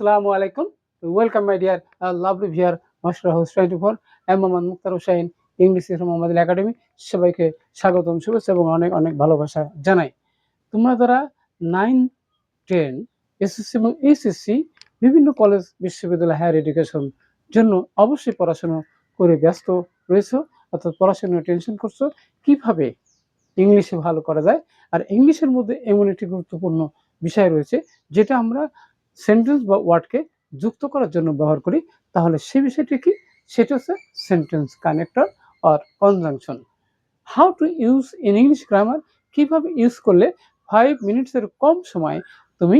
আসসালামু আলাইকুম। Welcome my dear lovely viewer master house twenty four M Mohammad Muktar Hussain English Mohammad academy সবাইকে স্বাগতম, শুভেচ্ছা এবং অনেক অনেক ভালোবাসা জানাই। তোমরা যারা নাইন টেন এসএসসি এবং এইচএসসি বিভিন্ন কলেজ বিশ্ববিদ্যালয় হায়ার এডুকেশন জন্য অবশ্যই পড়াশোনা করে ব্যস্ত রয়েছো, অর্থাৎ পড়াশোনার টেনশন করছ, কীভাবে ইংলিশে ভালো করা যায়? আর ইংলিশের মধ্যে এমন একটি গুরুত্বপূর্ণ বিষয় রয়েছে, যেটা আমরা সেন্টেন্স বা ওয়ার্ডকে যুক্ত করার জন্য ব্যবহার করি, তাহলে সেই বিষয়টি কি? সেটা হচ্ছে sentence connector R conjunction how to use in English grammar কীভাবে ইউজ করলে ফাইভ মিনিটসের কম সময় তুমি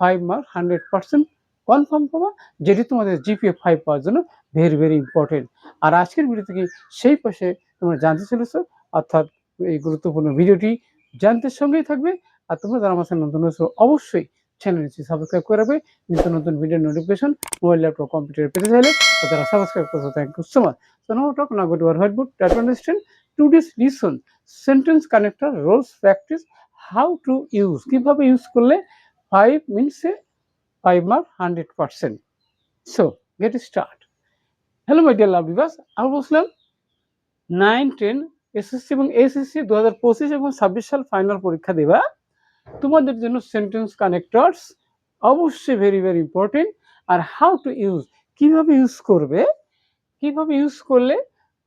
five mark hundred percent confirm পাবা, যেটি তোমাদের জিপিএ ফাইভ পাওয়ার জন্য ভেরি ভেরি ইম্পর্টেন্ট আর আজকের ভিডিও থেকে সেই পাশে তোমরা জানতে চলেছো, অর্থাৎ এই গুরুত্বপূর্ণ ভিডিওটি জানতে সঙ্গেই থাকবে। আর তোমরা যারা আমার নতুন অবশ্যই চ্যানেলটি সাবস্ক্রাইব করে রাখবে। নিত্য নতুন video notification mobile laptop computer পেতে চাইলে তারা সাবস্ক্রাইব করতে thank you so much talk না good war white book understand to this listen sentence connector rules practice how to use কীভাবে ইউজ করলে five মিনিটসে five mark hundred percent so get start hello my dear love বিবাস আমি বলছিলাম nine ten SSC এবং SSC দু হাজার পঁচিশ এবং ছাব্বিশ সাল ফাইনাল পরীক্ষা দেওয়া তোমাদের জন্য সেন্টেন্স কানেক্টরস অবশ্যই ভেরি ভেরি ইম্পর্টেন্ট আর হাউ টু ইউজ কীভাবে ইউজ করবে, কীভাবে ইউজ করলে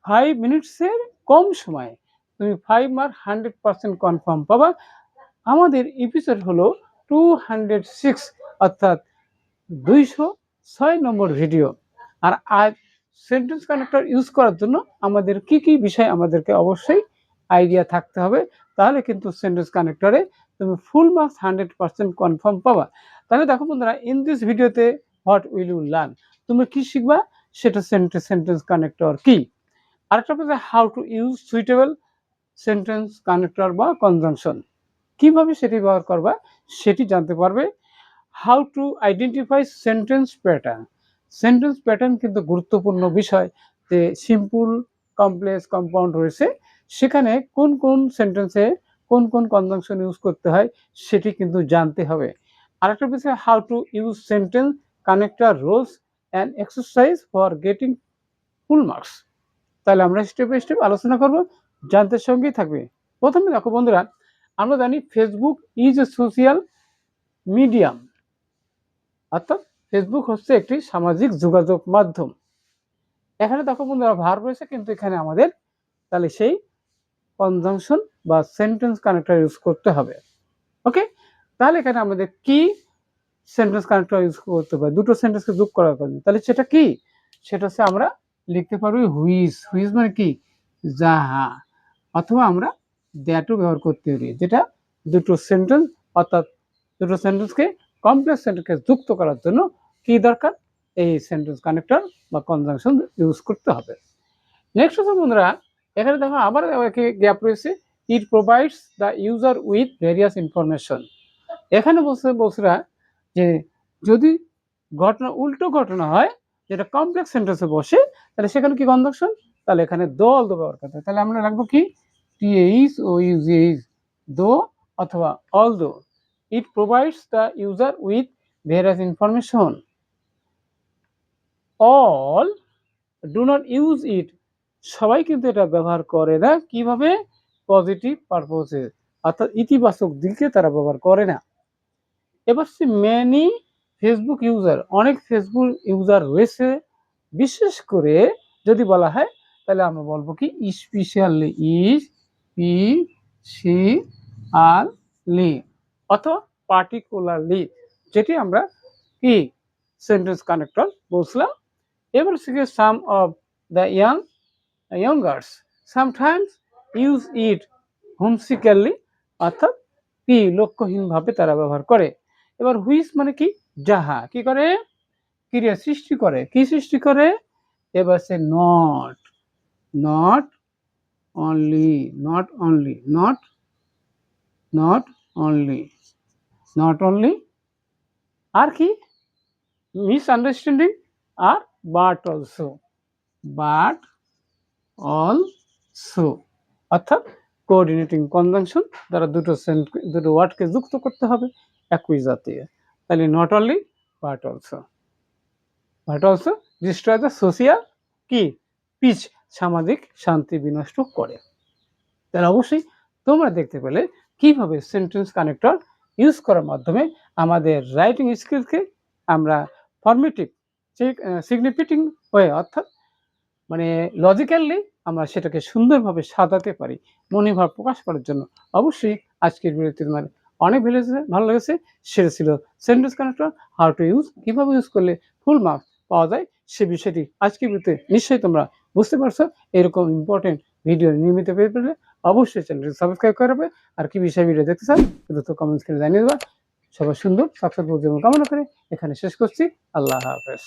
ফাইভ মিনিটসের কম সময়ে তুমি five mark hundred percent confirm পাবা। আমাদের এপিসোড হলো টু হান্ড্রেড সিক্স অর্থাৎ দুইশো ছয় নম্বর ভিডিও আর আজ সেন্টেন্স কানেক্টর ইউজ করার জন্য আমাদের কি কি বিষয় আমাদেরকে অবশ্যই আইডিয়া থাকতে হবে। তাহলে কিন্তু সেন্টেন্স কানেক্টরে তুমি full marks hundred percent confirm পাবা। তাহলে দেখো বন্ধুরা ইন দিস ভিডিওতে হোয়াট উইল ইউ লার্ন তুমি কি শিখবা? সেটা সেন্টেন্স সেন্টেন্স কানেক্টর কি? আরেকটা হচ্ছে how to use suitable sentence connector বা কনজাংশন কীভাবে সেটি ব্যবহার করবা, সেটি জানতে পারবে। How to identify sentence pattern sentence pattern কিন্তু গুরুত্বপূর্ণ বিষয় যে সিম্পল কমপ্লেক্স কম্পাউন্ড রয়েছে। সেখানে কোন কোন সেন্টেন্সে কোন কোন কনজাংশন ইউজ করতে হয় সেটি কিন্তু জানতে হবে। আরেকটা বিষয় how to use sentence connector rules and exercise for getting full marks তাহলে আমরা স্টেপ বাই স্টেপ আলোচনা করব, জানতে সঙ্গেই থাকবে। প্রথমে দেখো বন্ধুরা, আমরা জানি Facebook is a social medium অর্থাৎ ফেসবুক হচ্ছে একটি সামাজিক যোগাযোগ মাধ্যম। এখানে দেখো বন্ধুরা ভার রয়েছে কিন্তু এখানে আমাদের, তাহলে সেই কনজাংশন বা সেন্টেন্স কানেক্টর ইউজ করতে হবে। ওকে তাহলে এখানে আমাদের কি সেন্টেন্স কানেক্টর ইউজ করতে পারি দুটো সেন্টেন্সকে যোগ করার জন্য তাহলে সেটা কি? সেটা হচ্ছে আমরা লিখতে পারব হুইজ হুইজ মানে কি? যাহা। অথবা আমরা দ্যাটও ব্যবহার করতে পারি। যেটা দুটো সেন্টেন্স অর্থাৎ দুটো সেন্টেন্সকে কমপ্লেক্স সেন্টেন্সকে যুক্ত করার জন্য কি দরকার? এই সেন্টেন্স কানেক্টর বা কনজাংশন ইউজ করতে হবে। নেক্সট হচ্ছে বন্ধুরা এখানে দেখো আবার গ্যাপ রয়েছে। It provides the user with various information এখানে বলছে বলছিরা যে যদি ঘটনা, উল্টো ঘটনা হয়, যেটা কমপ্লেক্স সেন্টেন্সে বসে, তাহলে সেখানে কি কনজাংশন তাহলে এখানে দো অল দো ব্যবহার করতে হয়। তাহলে আমরা রাখব কি? T H O U G H though অথবা although it provides the user with various information all do not use it সবাই কিন্তু এটা ব্যবহার করে না। কীভাবে? পজিটিভ পারপোজে অর্থাৎ ইতিবাচক দিকে তারা ব্যবহার করে না। এবার সে মেনি ফেসবুক ইউজার অনেক ফেসবুক ইউজার রয়েছে। বিশেষ করে যদি বলা হয়, তাহলে আমরা বলব কি? Specially especially, অথবা পার্টিকুলারলি যেটি আমরা কি? সেন্টেন্স কানেক্টর বলছিলাম। এবার থেকে some of the young youngsters sometimes use it homesickly অর্থাৎ কি লক্ষ্যহীনভাবে তারা ব্যবহার করে। এবার হুইস মানে কি? যাহা। কি করে? ক্রিয়া সৃষ্টি করে। কি সৃষ্টি করে? এবার সে not not only not only not not only not only আর কি? মিস আন্ডারস্ট্যান্ডিং আর বাট অলসো বাট অলসো অর্থাৎ কোঅর্ডিনেটিং কনজাংশন দ্বারা দুটো সেন্ট দুটো ওয়ার্ডকে যুক্ত করতে হবে একই জাতীয়। তাহলে not only but also but also destroy the social কি? পিচ সামাজিক শান্তি বিনষ্ট করে। তাহলে অবশ্যই তোমরা দেখতে পেলে কীভাবে সেন্টেন্স কানেক্টর ইউজ করার মাধ্যমে আমাদের রাইটিং স্কিলকে আমরা ফর্মেটিভ সিগনিফিটিং হয়ে অর্থাৎ মানে লজিক্যালি আমরা সেটাকে সুন্দরভাবে সাজাতে পারি। মনোভাব প্রকাশ করার জন্য অবশ্যই আজকের ভিডিওতে তোমার অনেক ভালো ভালো লেগেছে। সেটা ছিল sentence connector how to use কীভাবে ইউজ করলে ফুল মার্কস পাওয়া যায়, সে বিষয়টি আজকের ভিডিওতে নিশ্চয়ই তোমরা বুঝতে পারছ। এরকম ইম্পর্টেন্ট ভিডিও নিয়মিত পেয়ে পেলে অবশ্যই চ্যানেলটি সাবস্ক্রাইব করবে আর কি বিষয়ে ভিডিও দেখতে চান দ্রুত কমেন্টস করে জানিয়ে দেবা। সবাই সুন্দর সাকসেসফুল জীবন কামনা করে এখানে শেষ করছি। আল্লাহ হাফেজ।